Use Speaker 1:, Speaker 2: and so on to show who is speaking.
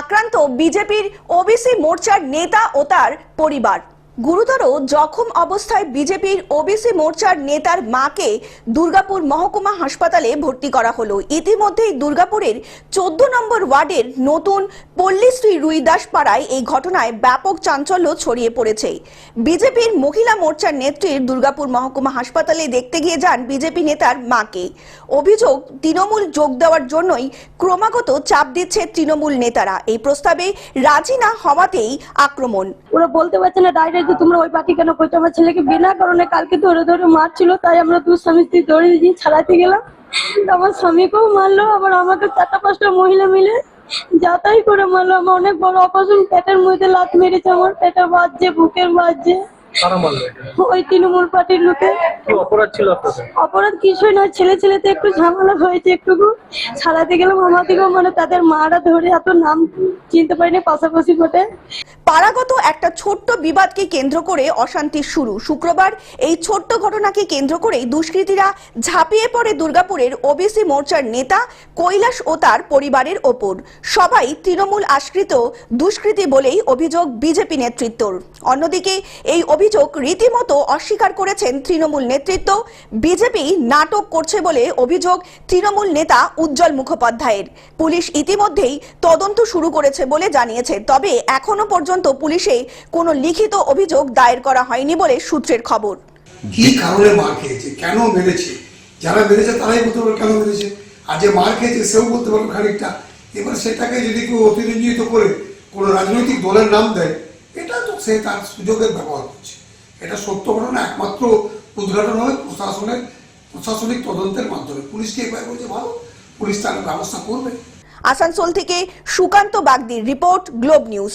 Speaker 1: আক্রান্ত বিজেপির ওবিসি মোর্চার নেতা ও তার পরিবার। গুরুতর জখম অবস্থায় বিজেপির ওবিসি মোর্চার নেতার মাকে দুর্গাপুর মহকুমা হাসপাতালে ভর্তি করা হলো। ইতিমধ্যেই দুর্গাপুরের চোদ্দ নম্বর ওয়ার্ডের নতুন পল্লীশ্রী রুইদাস পাড়ায় এই ঘটনায় ব্যাপক চাঞ্চল্য ছড়িয়ে পড়েছে। বিজেপির মহিলা মোর্চার নেত্রীর দুর্গাপুর মহকুমা হাসপাতালে দেখতে গিয়ে যান বিজেপি নেতার মাকে। অভিযোগ, তৃণমূল যোগ দেওয়ার জন্যই ক্রমাগত চাপ দিচ্ছে তৃণমূল নেতারা। এই প্রস্তাবে রাজি না হওয়াতেই আক্রমণ।
Speaker 2: ওরা বলতে পারছে না যে তোমরা ওই পার্টি কেন করছ আমার ছেলেকে বিনা কারণে কালকে ধরে ধরে মারছিল তাই আমরা দু স্বামী স্ত্রী ধরে দিয়ে ছাড়াতে গেলাম। তো আমার স্বামীকেও মারলো আবার আমাকে চারটা পাঁচটা মহিলা মিলে যাতাই করে মারলো। আমার অনেক বড় অপারেশন পেটের মধ্যে লাত মেরেছে আমার পেটে বাজছে বুকের বাজছে। ওই তৃণমূল পার্টির লোকে।
Speaker 3: অপরাধ ছিল
Speaker 2: অপরাধ কিছুই নয় ছেলে ছেলেতে একটু ঝামেলা হয়েছে একটুকু। ছাড়াতে গেলাম আমাদেরকেও মানে তাদের মারা ধরে এত নাম চিনতে পারিনি পাশাপাশি বটে।
Speaker 1: পাড়াগত একটা ছোট্ট বিবাদকে কেন্দ্র করে অশান্তি শুরু। শুক্রবার এই ছোট্ট ঘটনাকে কেন্দ্র করেই দুষ্কৃতীরা ঝাঁপিয়ে পড়ে দুর্গাপুরের ওবিসি মোর্চার নেতা কৈলাস ও তার পরিবারের ওপর। সবাই তৃণমূল আশ্রিত দুষ্কৃতী বলেই অভিযোগ বিজেপি নেতৃত্বর। অন্যদিকে এই অভিযোগ রীতিমতো অস্বীকার করেছেন তৃণমূল নেতৃত্ব। বিজেপি নাটক করছে বলে অভিযোগ তৃণমূল নেতা উজ্জ্বল মুখোপাধ্যায়ের। পুলিশ ইতিমধ্যেই তদন্ত শুরু করেছে বলে জানিয়েছে, তবে এখনও পর্যন্ত পুলিশে কোনো লিখিত অভিযোগ দায়ের করা হয়নি বলে সূত্রের খবর।
Speaker 4: কি কারণে মার খেয়েছে? কেন মেরেছে? যারা মেরেছে তারাই বলতে পারবে কেন মেরেছে? আর যে মার খেয়েছে সেও বলতে পারবে খানিকটা। এবার সেটাকে যদি কেউ অতিরঞ্জিত করে কোনো রাজনৈতিক দলের নাম দেয় এটা তো সে তার সুযোগের ব্যবহার করছে। এটা সত্য ঘটনা একমাত্র উদ্ঘাটন হয় প্রশাসনের প্রশাসনিক তদন্তের মাধ্যমে। পুলিশকে এবার বলছে ভালো পুলিশ তার ব্যবস্থা করবে।
Speaker 1: আসানসোল থেকে সুকান্ত বাগদির রিপোর্ট গ্লোব নিউজ।